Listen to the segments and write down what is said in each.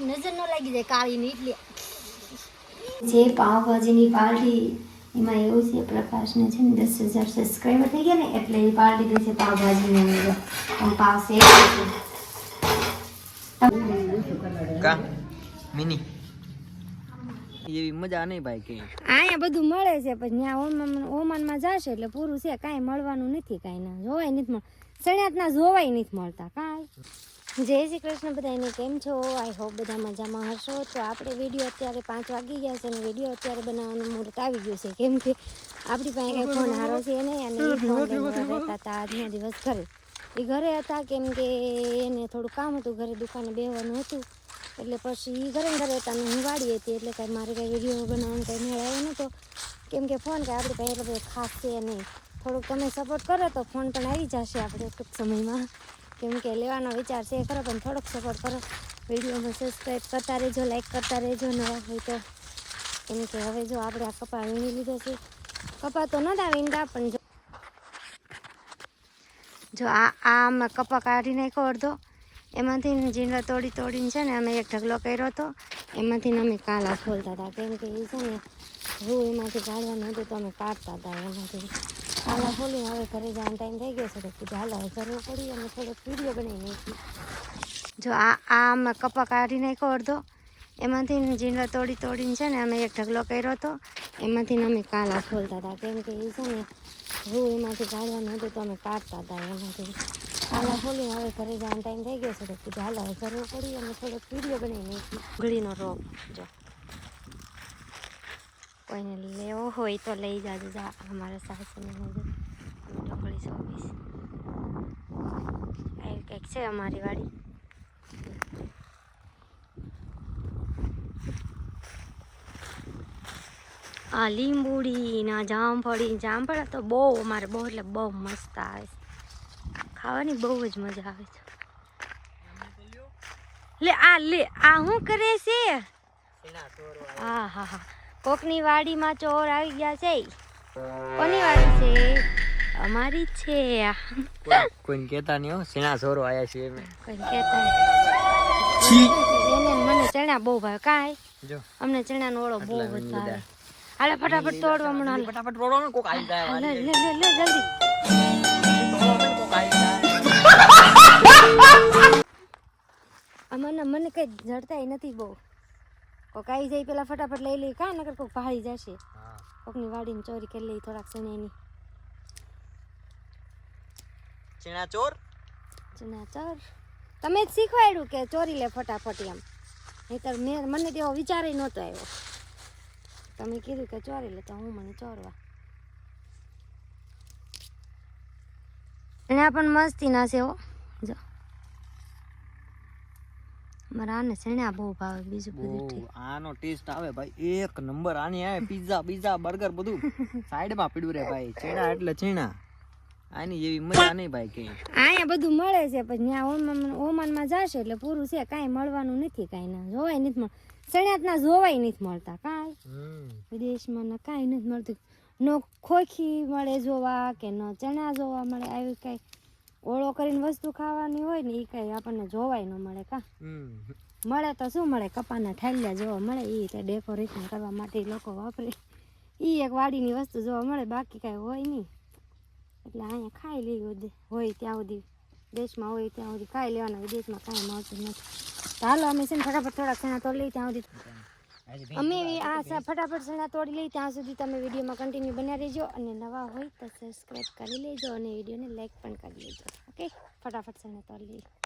નજર ન લાગી જાય કાળી ની એટલે. જે પાવભાજીની પાર્ટી એમાં એવું છે પ્રકાશને છે ને દસ હજાર સબસ્ક્રાઈબર થઈ ગયા ને એટલે એ પાર્ટી દે છે પાવભાજીની અંદર. પણ પાવ છે કા? મિની. એવી મજા નહીં ભાઈ કે. અહીંયા બધું મળે છે પછી ત્યાં ઓમાન ઓમાનમાં જશે એટલે પૂરું છે. કાંઈ મળવાનું નથી કાંઈ ના જોવાય નથી મળ સણિયાતના જોવાય નથી મળતા કાંઈ. જય શ્રી કૃષ્ણ બધાને કેમ છો? આઈ હોપ બધા મજામાં હશો. તો આપણે વીડિયો અત્યારે પાંચ વાગી ગયા છે અને વીડિયો અત્યારે બનાવવાનું મુહૂર્ત આવી ગયું છે. કેમ કે આપણી પાસે કંઈ ફોન હારો છે નહીં અને એ ફોન રહેતા હતા આજનો દિવસ ઘરે એ ઘરે હતા કેમ કે એને થોડું કામ હતું ઘરે દુકાને બેહવાનું હતું. એટલે પછી એ ઘરે ઘરે હતા હું વાડી હતી એટલે કાંઈ મારે કાંઈ વીડિયો બનાવવાનું કંઈ મેળવ્યો નહોતો. કેમ કે ફોન કાંઈ આપણી પાસે એટલો બધો ખાસ છે નહીં. થોડુંક તમે સપોર્ટ કરો તો ફોન પણ આવી જશે આપણે ટૂંક સમયમાં. કેમ કે લેવાનો વિચાર છે ખરો, પણ થોડોક સપોર્ટ કરો. વિડીયોમાં સબસ્ક્રાઈબ કરતા રહેજો લાઈક કરતા રહેજો, નવા હોય તો. કેમ કે હવે જો આપણે આ કપા વીણી લીધો છે. કપા તો નતા વીણતા, પણ જો જો આ આ અમે કપા કાઢી નાખ્યો અડધો. એમાંથી જીંડા તોડી તોડીને છે ને અમે એક ઢગલો કર્યો હતો. એમાંથી અમે કાલા ખોલતા હતા. કેમ કે એ છે ને, રૂ એમાંથી કાઢવાનું હતું તો અમે કાઢતા હતા એમાંથી. કાલા ખોલીને હવે ઘરે જવાનો ટાઈમ થઈ ગયો છે તો કીધું, હાલો, હવે જરૂર પડી અને થોડોક વીડિયો બનાવી નાખી જો આ આ અમે કપા કાઢી નાખ્યો અડધો. એમાંથી જીંડા તોડી તોડીને છે ને અમે એક ઢગલો કર્યો હતો. એમાંથી અમે કાલા ખોલતા હતા. કેમ કે એ છે ને રૂ એમાંથી કાઢવાનું હતું તો અમે કાઢતા હતા એમાંથી. કાલા ખોલી હવે ઘરે જવાનો ટાઈમ થઈ ગયો છે તો કીધું, હાલો, હવે જરૂર પડી અને થોડોક વીડિયો બનાવી નાખી ઘડીનો રોપ, જો. કોઈને લેવો હોય તો લઈ જાજો જા અમારા સાસુને નજર ઢોકળી સોવીસ આવી કંઈક છે અમારી વાડી આ લીંબુડી ના જામફળી જામફળ તો બહુ અમારે બહુ એટલે બહુ મસ્ત આવે છે ખાવાની બહુ જ મજા આવે છે લે આ લે આ શું કરે છે હા હા હા કોકની વાડીમાં ચોર આવી ગયા છે. કોની વાડી છે? અમારી છે. કોઈ કહેતા નહીં હો સેના છોરો આયા છે એમ કોઈ કહેતા નહીં. મને ચણા બહુ ભાવે કાંઈ જો. અમને ચણાનો ઓળો બહુ ભાવે હાલે ફટાફટ તોડવા મને ફટાફટ તોડો ને કોક આવી જાય લે લે લે લે જલ્દી. અમને આ મને મને કઈ જડતાય નથી બહુ. આવી જાય પેલા ફટાફટ લઈ લઈ કાં નકર કોક ભાળી જશે. કોકની વાડીને ચોરી કરી લઈ થોડાક ચણાની. સેના ચોર ચણા ચોર તમે જ શીખવાડ્યું કે ચોરી લે ફટાફટ એમ. નહીતર મેં મને તેવો વિચાર નહોતો આવ્યો. તમે કીધું કે ચોરી લે તો હું મને ચોરવા. એના પણ મસ્તી ના છે હો. જો. મારા આને ચણા બહુ ભાવે બીજું બધું ઠીક. આનો ટેસ્ટ આવે ભાઈ. એક નંબર આની આવે પિઝા પિઝા બર્ગર બધું. સાઈડમાં પીડું રે ભાઈ. ચેણા એટલે ચેણા. આની જેવી મજા નહીં ભાઈ કે અહીંયા બધું મળે છે પછી ત્યાં ઓમાન ઓમાનમાં જશે એટલે પૂરું છે. કાંઈ મળવાનું નથી કાંઈ ના. જોવાય નથી મળ સણિયાતના જોવાય નથી મળતા કાંઈ. વિદેશમાં ના કાંઈ નથી મળતું. ન ખોખી મળે જોવા કે ન ચણા જોવા મળે આવી કાંઈ ઓળો કરીને વસ્તુ ખાવાની હોય ને એ કાંઈ આપણને જોવાય ન મળે કા. મળે તો શું મળે? કપાના ઠાલ્યા જોવા મળે. એ તે ડેકોરેશન કરવા માટે લોકો વાપરે. એ એક વાડીની વસ્તુ જોવા મળે બાકી કાંઈ હોય નહીં. એટલે અહીંયા ખાઈ લેવું હોય ત્યાં સુધી દેશમાં હોય ત્યાં સુધી ખાઈ લેવાના વિદેશમાં કાંઈ મળતું નથી. હાલો અમે છે ને ફટાફટ થોડાક ઘણા તો લઈ ત્યાં સુધી અમે આ ફટાફટ સણા તોડી લઈ ત્યાં સુધી તમે વિડીયોમાં કન્ટિન્યુ બન્યા રહેજો અને નવા હોય તો સબસ્ક્રાઈબ કરી લેજો અને વિડીયોને લાઇક પણ કરી લેજો. ઓકે ફટાફટ સણા તોડી લઈ.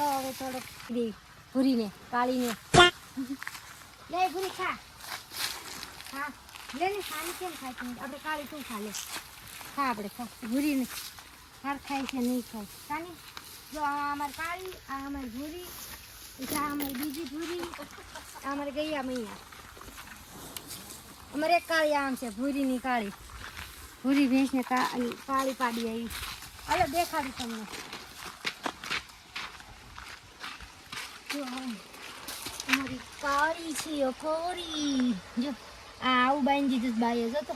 તો હવે થોડોક દે ભૂરીને, કાળીને. લે ભૂરી ખા. ખા લે ને ખાલી કેમ ખાય છે? આપણે કાળી તું ખા લે? ખા આપણે, ખા. ભૂરીને. હાર ખાય છે, નહીં ખાય. કાની જો આ અમારી કાળી, આ અમારી ભૂરી આ અમારી બીજી ભૂરી. અમારે ગયા મૈયા. અમારે એક કાળી આમ છે, ભૂરીની કાળી. ભૂરી ભેંસને કાળી પાડી આવી. હવે દેખાડી તમને જો આમ. અમારી કાળી છે ઓ કોરી. જો આ આવું બાંધી દીધું બાઈએ જો તો.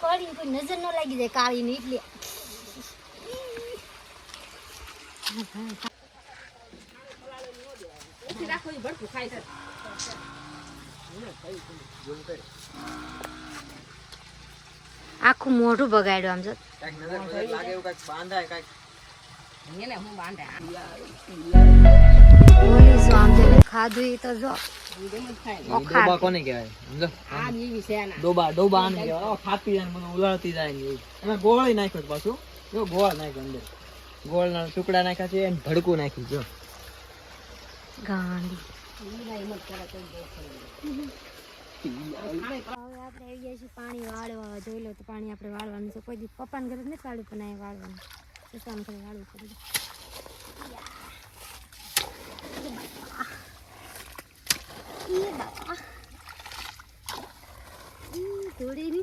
કાળી કોઈ નજર ન લાગી જાય કાળી ને એટલે આખું મોઢું બગાડ્યું આમ જો. કાંઈક નજર લાગે એવું કંઈક બાંધાય કાંઈક ખાધું તો જો. ડોબા કોને કહેવાય? સમજો? ડોબા ડોબા આને કહેવાય. ખાતી જાય મને ઉલાળતી જાય ને એવું એમાં નાખ્યો પાછું. જો ગોળ નાખ્યો અંદર. ગોળના ટુકડા નાખ્યા છે અને ભડકું નાખ્યું જો. ગાંડી. આપણે પાણી વાળવા. જોઈ લો તો પાણી આપણે વાળવાનું છે. કોઈ પપ્પા પપ્પાને ઘરે નથી વાળવું પણ વાળવાનું. નહીં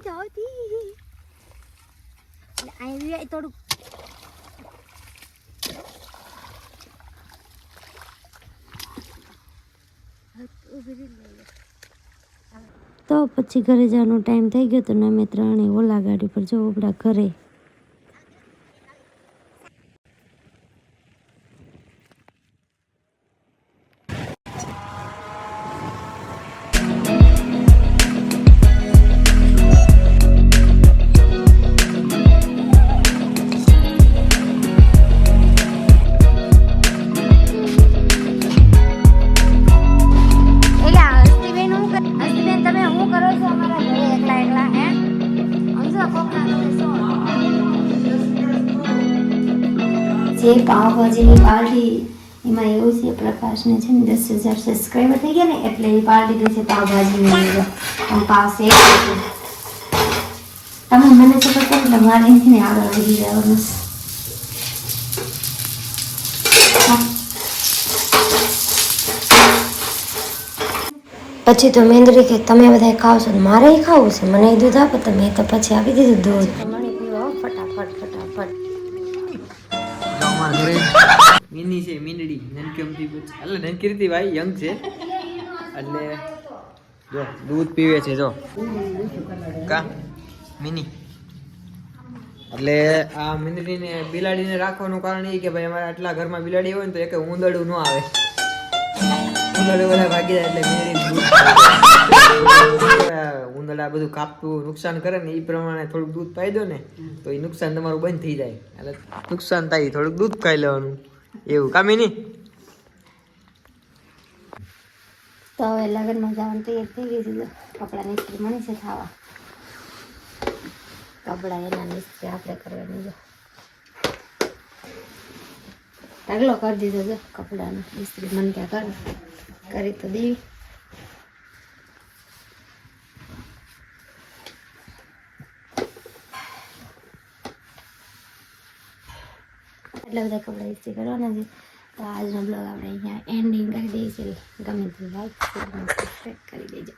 આવતી એટલે થોડુંક તો પછી ઘરે જવાનો ટાઈમ થઈ ગયો તો ને અમે ત્રણે ઓલા ગાડી પર જો ઉપડા ઘરે. જે પાવભાજીની પાર્ટી એમાં એવું છે, પ્રકાશને છે ને દસ હજાર સબસ્ક્રાઈબર થઈ ગયા ને, એટલે એ પાર્ટી દે છે પાવભાજીની છે. તમે મને ખબર છે એટલે મારે અહીંથી ને આગળ વધી જવાનું. પછી તો મેંદરી કે તમે બધા ખાવ છો મારે ખાવું છે. મને દૂધ આપો તમે તો પછી આપી દીધું દૂધ. મિની છે મીંડડી નનકી અમથી એટલે નનકી ભાઈ યંગ છે. એટલે જો, દૂધ પીવે છે, જો. કા? મિની. એટલે આ મીંડડીને બિલાડીને રાખવાનું કારણ એ કે ભાઈ અમારા આટલા ઘરમાં બિલાડી હોય ને તો એક ઉંદડું ન આવે. ઉંદડું બધા ભાગી જાય એટલે મીંડડી. ઉંદરડા બધું કાપતું નુકસાન કરે ને એ પ્રમાણે થોડુંક દૂધ પાઈ દો ને તો એ નુકસાન તમારું બંધ થઈ જાય. એટલે નુકસાન થાય થોડુંક દૂધ ખાઈ લેવાનું. એવું, કામી નહીં તો હવે લગ્નમાં જવાનું તૈયાર થઈ ગઈ છે કપડાં નીકળી મળી છે ખાવા. કપડા એના મિસ્ત્રી આપણે કરવાની જો. ઢગલો કરી દીધો જો કપડાનો. મિસ્ત્રી મન ક્યાં કર કરી તો દેવી એટલા બધા કપડાં ઇસ્ત્રી કરવાના છે તો આજનો બ્લોગ આપણે અહીંયા એન્ડિંગ કરી દઈએ ગમે તે લાઈક શેર કરી દેજો.